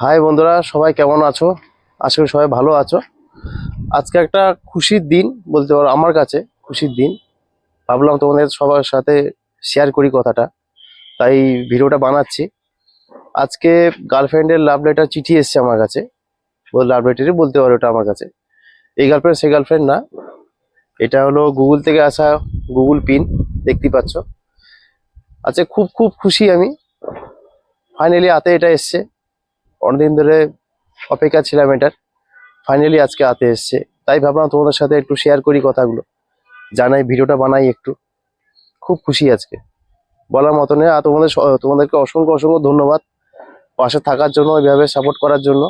High বন্ধুরা, সবাই কেমন আছো? আশা করি সবাই ভালো আছো। আজকে একটা খুশির দিন বলতে পারো আমার কাছে, খুশির দিন। ভাবলাম তোমাদের সবার সাথে শেয়ার করি কথাটা, তাই ভিডিওটা বানাচ্ছি। আজকে গার্লফ্রেন্ডের লাভ লেটার চিঠি এসছে আমার কাছে লাভ লেটারই বলতে পারো ওটা আমার কাছে। এই গার্লফ্রেন্ড সে গার্লফ্রেন্ড না, এটা হলো গুগল থেকে আসা গুগল পিন দেখতে পাচ্ছ। আচ্ছা খুব খুব খুশি আমি। ফাইনালি হাতে এটা এসছে। অনেকদিন ধরে অপেক্ষা ছিলাম এটার। ফাইনালি আজকে হাতে এসছে। তাই ভাবলাম তোমাদের সাথে একটু শেয়ার করি কথাগুলো। জানাই, ভিডিওটা বানাই একটু। খুব খুশি আজকে। বলার মতো নেই। আর তোমাদের তোমাদেরকে অসংখ্য অসংখ্য ধন্যবাদ পাশে থাকার জন্য এইভাবে সাপোর্ট করার জন্য।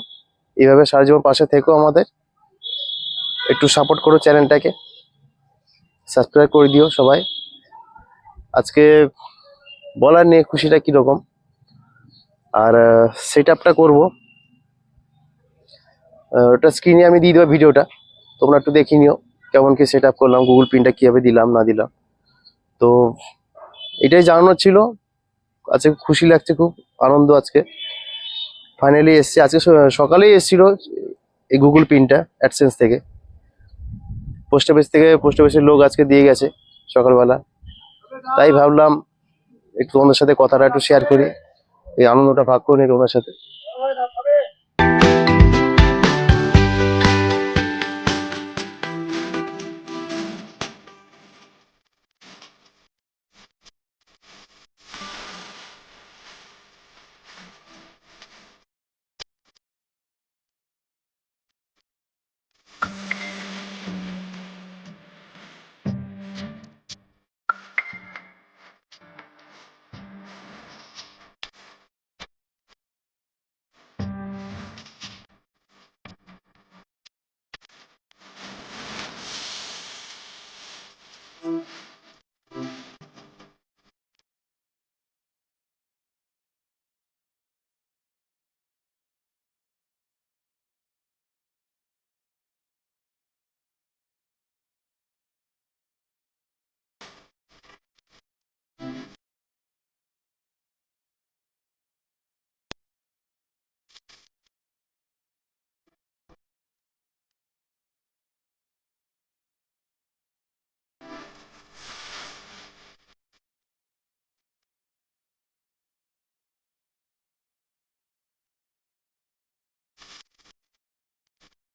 এইভাবে সারা জীবন পাশে থেকো আমাদের। একটু সাপোর্ট করো চ্যানেলটাকে। সাবস্ক্রাইব করে দিও সবাই। আজকে বলার নেই খুশিটা কীরকম। আর সেট আপটা করব। ওটা স্ক্রিনে আমি দিয়ে দেবো ভিডিওটা। তোমরা একটু দেখে নিও কেমন কি সেট করলাম গুগল পিনটা কীভাবে দিলাম, না দিলাম। তো, এটাই জানানোর ছিল। আজকে খুশি লাগছে খুব, আনন্দ আজকে। ফাইনালি এসছে, আজকে সকালেই এসেছিল এই গুগল পিনটা অ্যাডসেন্স থেকে। পোস্ট অফিস থেকে পোস্ট অফিসের লোক আজকে দিয়ে গেছে সকালবেলা। তাই ভাবলাম একটু তোমাদের সাথে কথাটা একটু শেয়ার করি। এই আনন্দটা ভাগ করে নিই ওনার সাথে।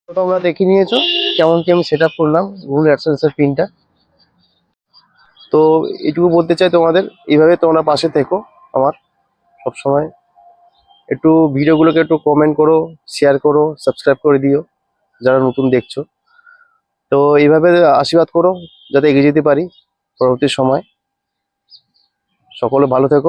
তোমরা দেখে নিয়েছো। কেমন কি আমি সেট আপ করলাম গুগল অ্যাডসেন্সের পিনটা তো এটুকু বলতে চাই তোমাদের, এইভাবে তোমরা পাশে থেকো আমার। সব সময় একটু ভিডিওগুলোকে একটু কমেন্ট করো শেয়ার করো সাবস্ক্রাইব করে দিও, যারা নতুন দেখছ। তো এইভাবে আশীর্বাদ করো, যাতে এগিয়ে যেতে পারি পরবর্তী সময়। সকলে ভালো থেকো।